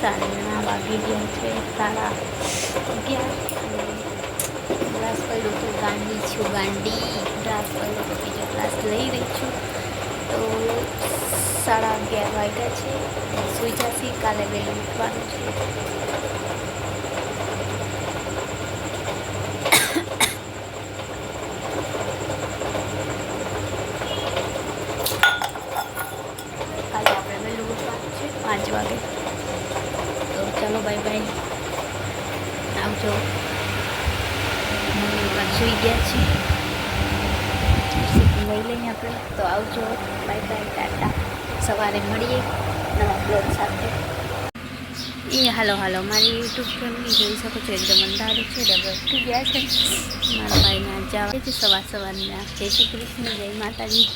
સાંજના વાગી ગયા છે સાડા અગિયાર. ક્લાસ પડ્યો તો ગાંડી છું, ગાંડી. ગ્લાસ કર્યો તો બીજો ક્લાસ લઈ રહી છું. તો સાડા અગિયાર વાગ્યા છે. સુઈ જશે, કાલે વહેલું ઉઠવાનું છે કાલે આપણે વહેલું ઉઠવાનું છે પાંચ વાગે તો ચાલો બાય બાય આવજો સુઈ ગયા છીએ લઈ લઈએ આપણે. તો આવજો. Bye bye tata. સવારે મળીએ નવા બ્લોગ સાથે. એ હાલો હાલો. મારી યુટ્યુબ ફેમિલી જોઈ શકો છો. એકદમ અંધારું છે. ડબલ ઉઠી ગયા છે. મારા ભાઈને આજ આવે છે. સવાર સવારના જય શ્રી કૃષ્ણ. જય માતાજી.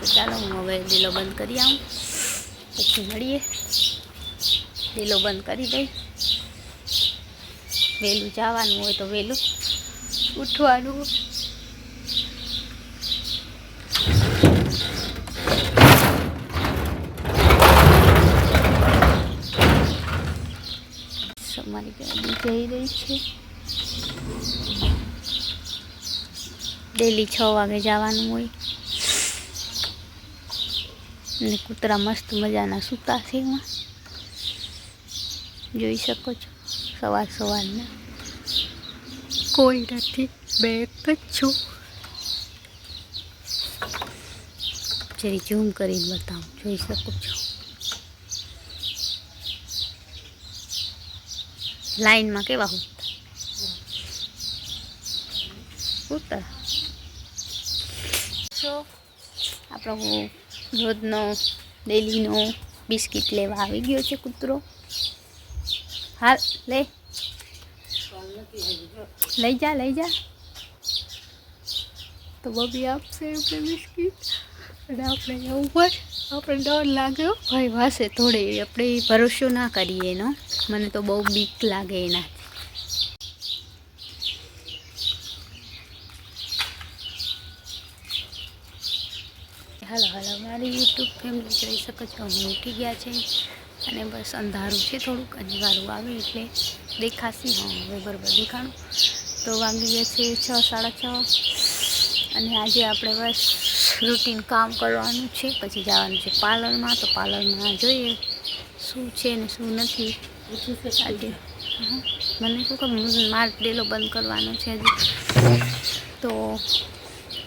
તો ચાલો, હું હવે લીલો બંધ કરી આવું. પછી મળીએ. લીલો બંધ કરી દઈ. વહેલું જવાનું હોય તો વહેલું ઉઠવાનું. મારી ગાડી જઈ રહી છે. ડેલી છ વાગે જવાનું હોય. અને કૂતરા મસ્ત મજાના સૂતા છે એમાં. જોઈ શકો છો સવાર સવારના. કોઈ નથી બે એક જ છું. જરી ઝૂમ કરીને બતાવું જોઈ શકો છો. લાઈનમાં કેવા હું ઉતરા. સો આપણો રોજનો ડેલીનો બિસ્કિટ લેવા આવી ગયો છે કૂતરો. હાલ લે લઈ જા લઈ જા તો બબી આપશે આપણે બિસ્કિટ અને આપણે હોય આપણે ડર લાગ્યો ભાઈ વાસે થોડે આપણે ભરોસો ના કરીએ એનો મને તો બહુ બીક લાગે એના હાલો હાલો મારી યુટ્યુબ ફેમિલી જોઈ શકો છો? અમે ઉઠી ગયા છે. અને બસ અંધારું છે થોડુંક અને વારું આવે એટલે દેખાશે. હા હવે બરાબર દેખાણું. તો વાગી ગયા છે છ સાડા છ. અને આજે આપણે બસ રૂટીન કામ કરવાનું છે. પછી જવાનું છે પાર્લરમાં. તો પાર્લરમાં જોઈએ શું છે ને શું નથી. આજે મને શું ખબર? માર ડેલો બંધ કરવાનો છે હજી. તો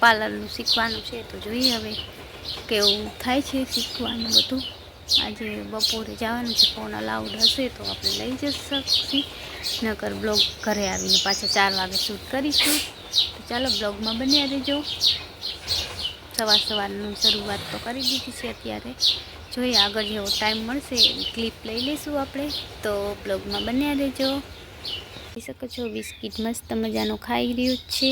પાર્લરનું શીખવાનું છે. તો જોઈએ હવે કેવું થાય છે શીખવાનું બધું. આજે બપોરે જવાનું છે ફોન અલાઉડ હશે તો આપણે લઈ જઈ શકીએ નકર બ્લોગ ઘરે આવીને પાછા ચાર વાગે શૂટ કરીશું. તો ચાલો બ્લોગમાં બન્યા રહેજો. સવાર સવારનું શરૂઆત તો કરી દીધી છે અત્યારે. જોઈએ આગળ જેવો ટાઈમ મળશે ક્લિપ લઈ લઈશું આપણે. તો બ્લોગમાં બન્યા રહેજો. જોઈ શકો છો, બિસ્કિટ મસ્ત મજાનું ખાઈ રહ્યું છે.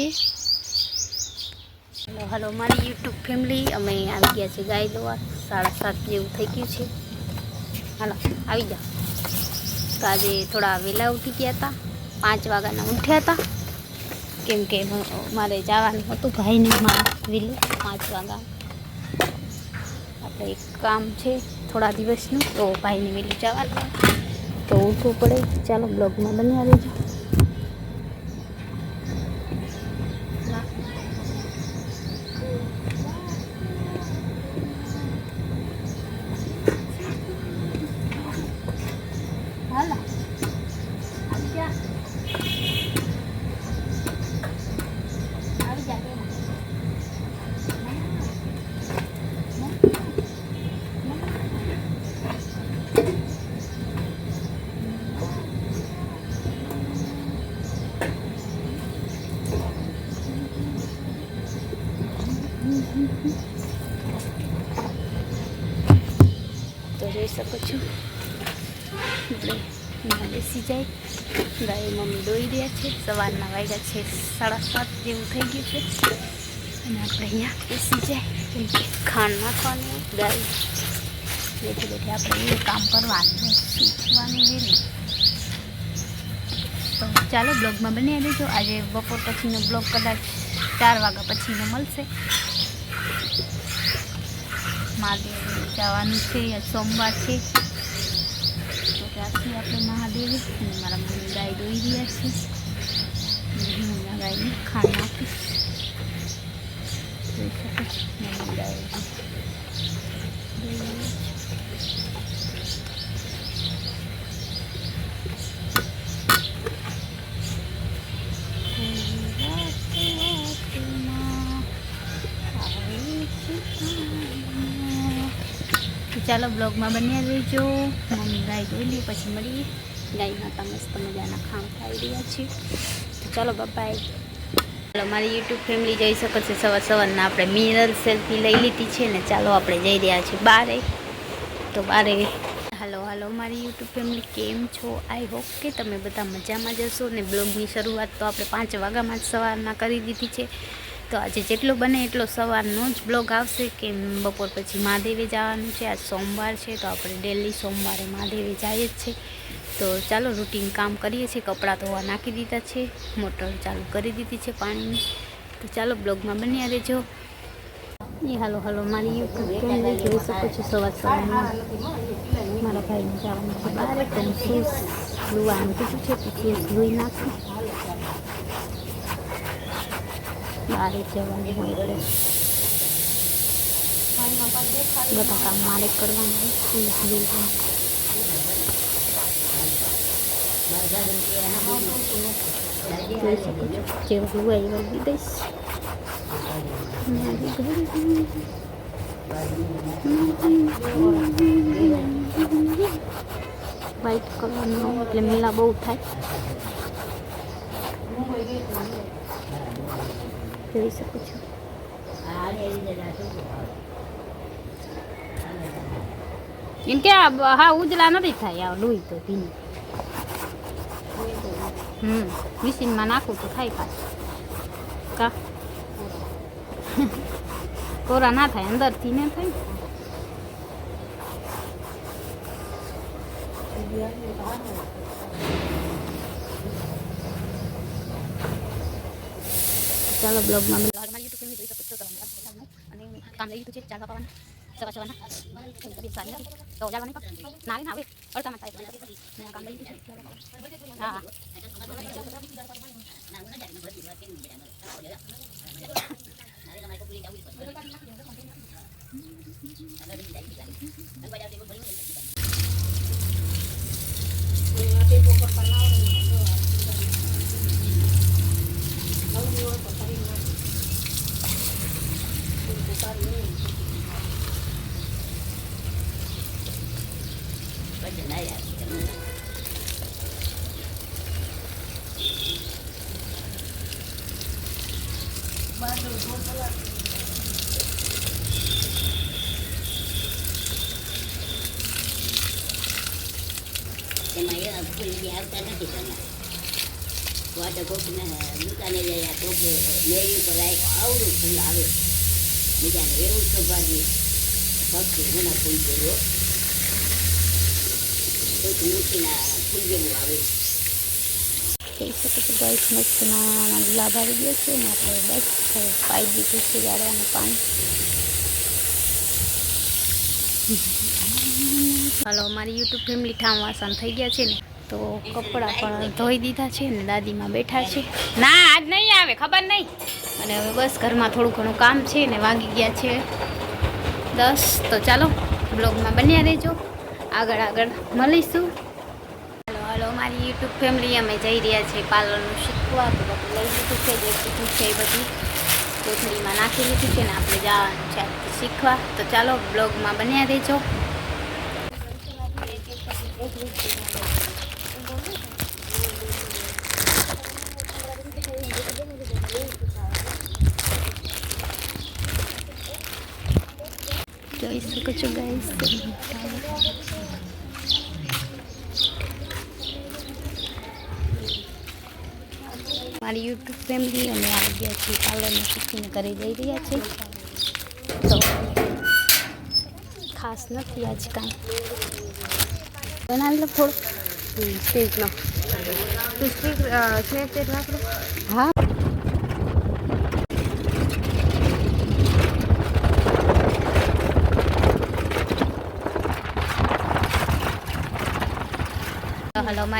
હલો મારી યુટ્યુબ ફેમિલી અમે આવી ગયા છીએ ગાય દોવા સાડા સાત જેવું થઈ ગયું છે. હાલો, આવી જાઓ. તો આજે થોડા વહેલા ઉઠી ગયા હતા. પાંચ વાગ્યાના ઉઠ્યા હતા. કેમ કે મારે જવાનું હતું ભાઈને માં વહેલું, પાંચ વાગ્યા. આપણે એક કામ છે થોડા દિવસનું, તો ભાઈને વહેલું જવાનું. તો ઉઠવું પડે. ચાલો, બ્લોગમાં બન્યા રહેજો. જાય ગાય મમ્મી દોઈ રહ્યા છે. સવારના વાગ્યા છે સાડા સાત જેવું થઈ ગયું છે. અને આપણે અહીંયા બેસી જાય. કેમ કે ખાંડ નાખવાનું હોય, ગાય બેઠી બેઠી આપણે એ કામ કરવાનું હોય, શીખવાનું વેલું તો ચાલો બ્લોગમાં બની રહેજો. આજે બપોર પછીનો બ્લોગ કદાચ ચાર વાગ્યા પછીનો મળશે. મહાદેવ જવાનું છે આજ સોમવાર છે. તો ચાલો છીએ આપણે મહાદેવી અને મારા મમ્મી ગાય દોઈ રહ્યા છે અને હું હમણાં ગાયને ખાંડ નાખીશ જોઈ શકો છો મમ્મી ગાય દોઈ રહી છે. તો ચાલો બ્લોગમાં બન્યા રહેજો મમ્મી ગાય ધોઈ લે પછી મળીએ ગાય તમે મસ્ત મજાના ખામ ખાઈ રહ્યા છીએ. તો ચાલો બાપાએ ચાલો, મારી યુટ્યુબ ફેમિલી જઈ શકો છો સવાર સવારના. આપણે મિરર સેલ્ફી લઈ લીધી છે ને, ચાલો આપણે જઈ રહ્યા છીએ બારે. તો બારે. હાલો હાલો, મારી યુટ્યુબ ફેમિલી કેમ છો? આઈ હોપ કે તમે બધા મજામાં જશો ને. બ્લોગની શરૂઆત તો આપણે પાંચ વાગ્યામાં જ સવારના કરી દીધી છે. તો આજે જેટલું બને એટલો સવારનો જ બ્લોગ આવશે કે બપોર પછી મહાદેવે જવાનું છે. આજ સોમવાર છે તો આપણે ડેલી સોમવારે મહાદેવે જઈએ જ છે. તો ચાલો રૂટીન કામ કરીએ છીએ. કપડાં ધોવા નાખી દીધા છે. મોટર ચાલુ કરી દીધી છે પાણીની. તો ચાલો બ્લોગમાં બન્યા રહેજો. એ હાલો હાલો, મારી યુટ્યુબ ચેનલ જોઈ શકો છો સવાર સવારમાં. મારા ભાઈને જવાનું છે બહાર તો હું લુવાનું કીધું છે પછી ધોઈ નાખું. બહાર જવાનું હોય એટલે બધા કામ મારે કરવાનું જોઈ શકો છો જેવું હોય એવું બી દઈશ વ્હાઈટ કલરનો એટલે મેલા બહુ થાય. જોઈ શકો છો. એમ કે હા, ઉજળા નથી થાય, આ લોહી તો ભીની. હમ, મિશીનમાં નાખું તો થાય પાછું. કા? કોરા ના થાય, અંદરથી ને થાય. ચાલો બ્લોગમાં મારી યુટ્યુબ ફેમિલી જોઈ શકો છો તમે અને કામ લઈ લીધું છે ચાલવા પાવાના સવા સવારના તબિયત સારી નથી તો જાળવાની પણ ના આવે ના આવે અડતામાં થાય મેં કામ લઈ લીધું છે હા એમાં આવતા નથી ઘરના વાટે કોકને દુકાને જાય કોક મેરી ઉપર રાખ્યો આવડું ફૂલ આવે બીજાને એવું સૌભાગ્ય ભક્તિ ગુના ફૂલ જેવું કોઈક મૂર્તિના ફૂલ જેવું આવે જોઈ શકો છો ગાઈસ મસ્ત નાના ગુલાબ આવી ગયા છે ને આપણે બસ પાઈ દીધું છે ગાળવાનું પાણી હાલો, અમારી યુટ્યુબ ફેમિલી ઠામ વાસણ થઈ ગયા છે ને. તો કપડાં પણ ધોઈ દીધા છે ને દાદીમાં બેઠા છે. ના, આજ નહીં આવે, ખબર નહીં. અને હવે બસ ઘરમાં થોડું ઘણું કામ છે ને વાગી ગયા છે દસ. તો ચાલો, બ્લોગમાં બન્યા રહેજો. આગળ આગળ મળીશું. હાલો હાલો મારી યુટ્યુબ ફેમિલી અમે જઈ રહ્યા છીએ પાર્લરનું શીખવા. તો બધું લઈ લીધું છે જે શીખવું છે એ બધી કોથળીમાં નાખી લીધું છે ને આપણે જવાનું છે શીખવા. તો ચાલો, બ્લોગમાં બન્યા રહેજો. જોઈ શકો છો ગાઈસ મારી યુટ્યુબ ફેમિલી અમે આવી ગયા છીએ પાર્લરનું શીખીને ઘરે જઈ રહ્યા છે. તો ખાસ નથી આજ કાંઈ. બનાવી લો થોડું. સ્ટેજનો હા હલો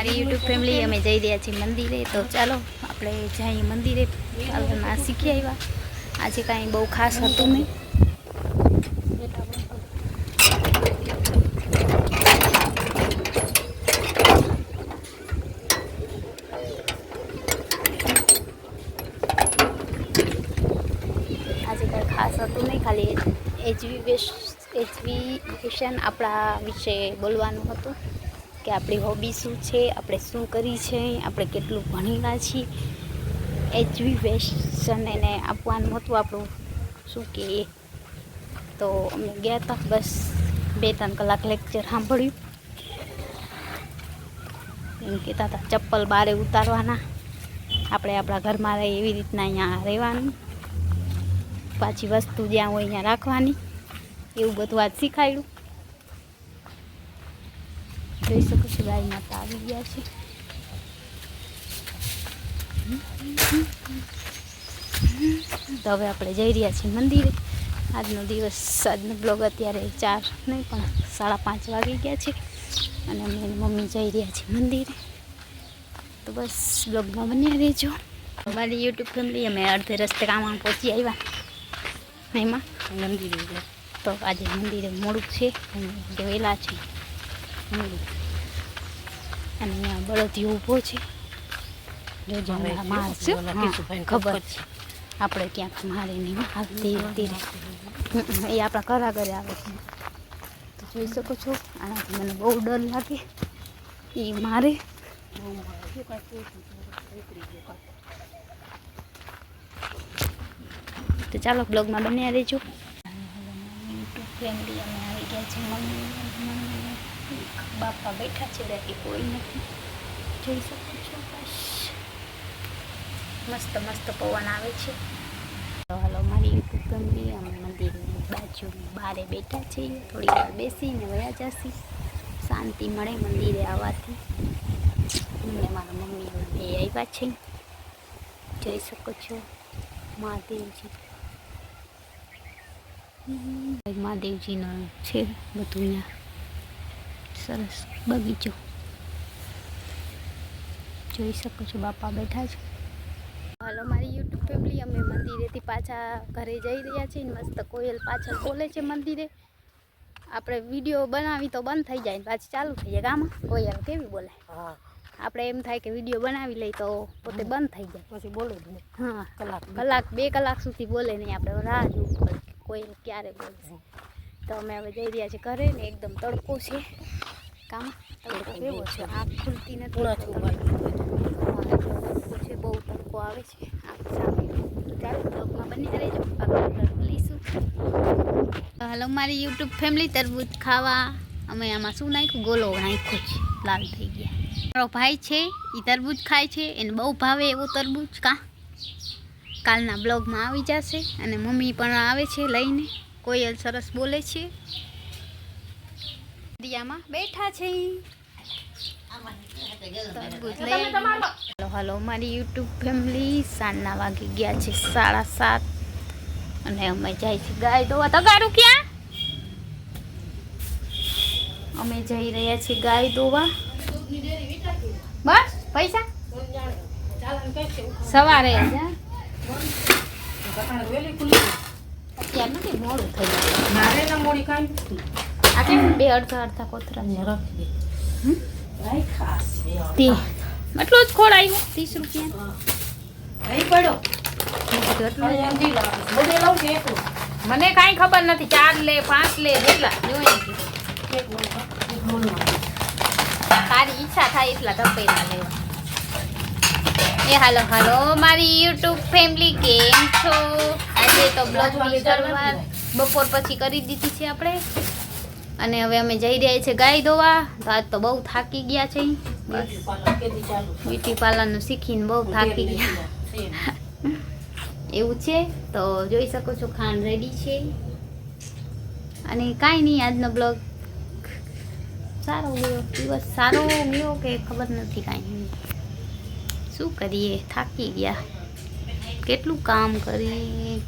મારી યુટ્યુબ ફેમિલી અમે જઈ રહ્યા છીએ મંદિરે. તો ચાલો, આપણે જઈએ મંદિરે. ના શીખી આવ્યા. આજે કાંઈ બહુ ખાસ હતું નહીં. આજે કાંઈ ખાસ હતું નહીં, ખાલી એજ્યુકેશન આપણા વિશે બોલવાનું હતું. કે આપણી હોબી શું છે, આપણે શું કરી છે, આપણે કેટલું ભણેલા છીએ. એજ્યુકેશન એને આપવાનું હતું આપણું. શું કે તો અમે ગયા હતા બસ બે ત્રણ કલાક લેક્ચર સાંભળ્યું. એમ કહેતા હતા, ચપ્પલ બારે ઉતારવાના. આપણે આપણા ઘરમાં રહે એવી રીતના અહીંયા રહેવાનું. પાછી વસ્તુ જ્યાં હોય ત્યાં રાખવાની. એવું બધું આજ શીખાયું જોઈ શકો છો ગાય માતા આવી ગયા છે તો હવે આપણે જઈ રહ્યા છીએ મંદિરે આજનો દિવસ આજનો બ્લોગ અત્યારે ચાર નહીં પણ સાડા પાંચ વાગી ગયા છે અને અમે મમ્મી જઈ રહ્યા છીએ મંદિરે તો બસ બ્લોગમાં બન્યા રહેજો અમારી યુટ્યુબ ફેમિલી અમે અડધે રસ્તે કામમાં પહોંચી આવ્યા એમાં મંદિરે તો આજે મંદિરે મોડું છે અને વહેલા છે મંદિર અને અહીંયા બળદિયો ઊભો છે. જોજો અમારા માર છે. ખબર. છે. આપણે ક્યાંક મારે નહીં આવતી ધીરે એ આપણા કરા ઘરે આવે છે. તો જોઈ શકો છો આનાથી મને બહુ ડર લાગે. એ મારે. તો ચાલો બ્લોગમાં બન્યા રહેજો. યુટ્યુબ ફેમિલી અમે આવી ગયા છે મમ્મી મમ્મી. બાપા બેઠા છે બાકી કોઈ નથી. જોઈ શકો છો બસ. મસ્ત મસ્ત પવન આવે છે. હાલો, મારી યુટ્યુબ ફેમિલી અમે મંદિરની બાજુ બારે બેઠા છીએ. થોડી વાર બેસીને વયા જશી. શાંતિ મળે મંદિરે આવવાથી. અને મારા મમ્મી બે આવ્યા છે. જોઈ શકો છો, મહાદેવજી. મહાદેવજીનો છે બધું અહીંયા. સરસ બગીચો. જોઈ શકો છો બાપા બેઠા છે. હાલો મારી યુટ્યુબ ફેમિલી અમે મંદિરેથી પાછા ઘરે જઈ રહ્યા છીએ મસ્ત કોયલ પાછળ બોલે છે મંદિરે. આપણે વીડિયો બનાવી તો બંધ થઈ જાય પાછી ચાલુ થઈ જાય. ગામમાં કોયલ કેવી બોલે? આપણે એમ થાય કે વીડિયો બનાવી લઈ તો પોતે બંધ થઈ જાય. પછી બોલો હા. કલાક કલાક બે કલાક સુધી બોલે નહીં આપણે. રાહ જોવું પડે કોયલ ક્યારે બોલશે તો અમે હવે જઈ રહ્યા છીએ ઘરે ને એકદમ તડકો છે. કામ તડકો કેવો છે? આંખ ખુલતી નથી. છે બહુ તડકો આવે છે. આંખ સામે. ચાલો બ્લોગમાં બની રહેજો. આગળ લઈશું. હાલો મારી યુટ્યુબ ફેમિલી તરબૂચ ખાવા. અમે આમાં શું નાખ્યું? ગોલો નાખ્યો છે લાલ થઈ ગયા. મારો ભાઈ છે એ તરબૂચ ખાય છે. એને બહુ ભાવે એવો તરબૂચ કા. કાલના બ્લોગમાં આવી જશે અને મમ્મી પણ આવે છે લઈને. કોયલ સરસ બોલે છે? દિયામાં બેઠા છે. હલો. હાલો, મારી યુટ્યુબ ફેમિલી સાંજના વાગી ગયા છે સાડા સાત. અને અમે જાય છે ગાય દોવા તગારું ક્યાં? અમે જઈ રહ્યા છીએ ગાય દોવા બસ, પૈસા? સવારે જ, હા? અત્યાર નથી મોડું થઈ ગયું આ કેમ બે અડધા અડધા કોથરા. છે? તે એટલું જ ખોળ આવ્યું ત્રીસ રૂપિયા. મને કાંઈ ખબર નથી. ચાર લે પાંચ લે જેટલા જોઈએ તારી ઈચ્છા થાય એટલા તપેલા લેવા. એ હાલો હાલો. મારી યુટ્યુબ ફેમિલી કેમ છો? આજે તો બ્લોગની શરૂઆત. બપોર પછી કરી દીધી છે આપણે. અને હવે અમે જઈ રહ્યા છીએ ગાય ધોવા તો આજ તો બહુ થાકી ગયા છે. બ્યુટી પાર્લરનું શીખીને બહુ થાકી ગયા. એવું છે? તો જોઈ શકો છો ખાંડ રેડી છે. અને કાંઈ નહીં, આજનો બ્લોગ સારો ગયો. દિવસ સારો ગયો કે ખબર નથી કાંઈ. શું કરીએ? થાકી ગયા. કેટલું કામ કરીએ?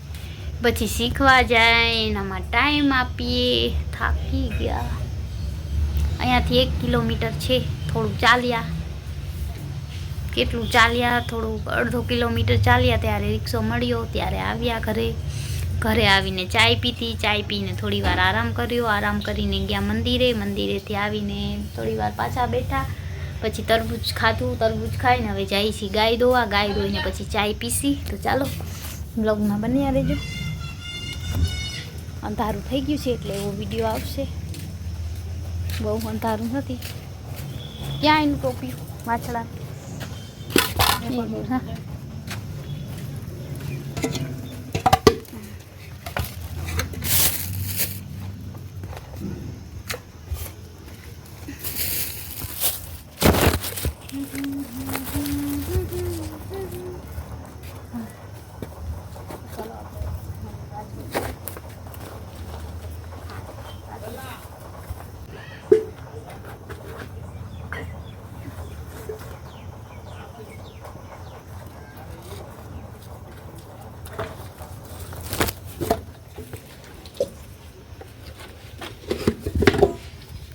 પછી શીખવા જાય, એનામાં ટાઈમ આપીએ, થાકી ગયા. અહીંયાથી એક કિલોમીટર છે, થોડુંક ચાલ્યા. કેટલું ચાલ્યા? થોડુંક અડધો કિલોમીટર ચાલ્યા, ત્યારે રિક્ષો મળ્યો, ત્યારે આવ્યા ઘરે. ઘરે આવીને ચાય પીતી ચાય પીને થોડી વાર આરામ કર્યો. આરામ કરીને ગયા મંદિરે. મંદિરેથી આવીને થોડી વાર પાછા બેઠા. પછી તરબૂચ ખાધું, તરબૂચ ખાઈને હવે જાય છે ગાય દોવા. ગાય દોઈને પછી ચાય પીસી તો ચાલો, બ્લોગમાં બન્યા રહેજો. અંધારું થઈ ગયું છે એટલે એવો વીડિયો આવશે. બહુ અંધારું નથી. ક્યાં એનું ટોપ્યું વાછડા હા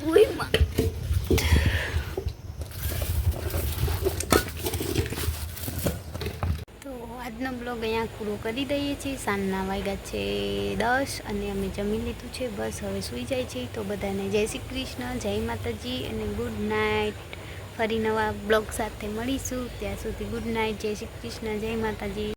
ઉઈ માં. તો આજનો બ્લોગ અહીંયા પૂરો કરી દઈએ છીએ. સાંજના વાગ્યા છે દસ અને અમે જમી લીધું છે. બસ હવે સૂઈ જાય છે. તો બધાને જય શ્રી કૃષ્ણ, જય માતાજી અને ગુડ નાઇટ. ફરી નવા બ્લોગ સાથે મળીશું. ત્યાં સુધી ગુડ નાઇટ, જય શ્રી કૃષ્ણ, જય માતાજી.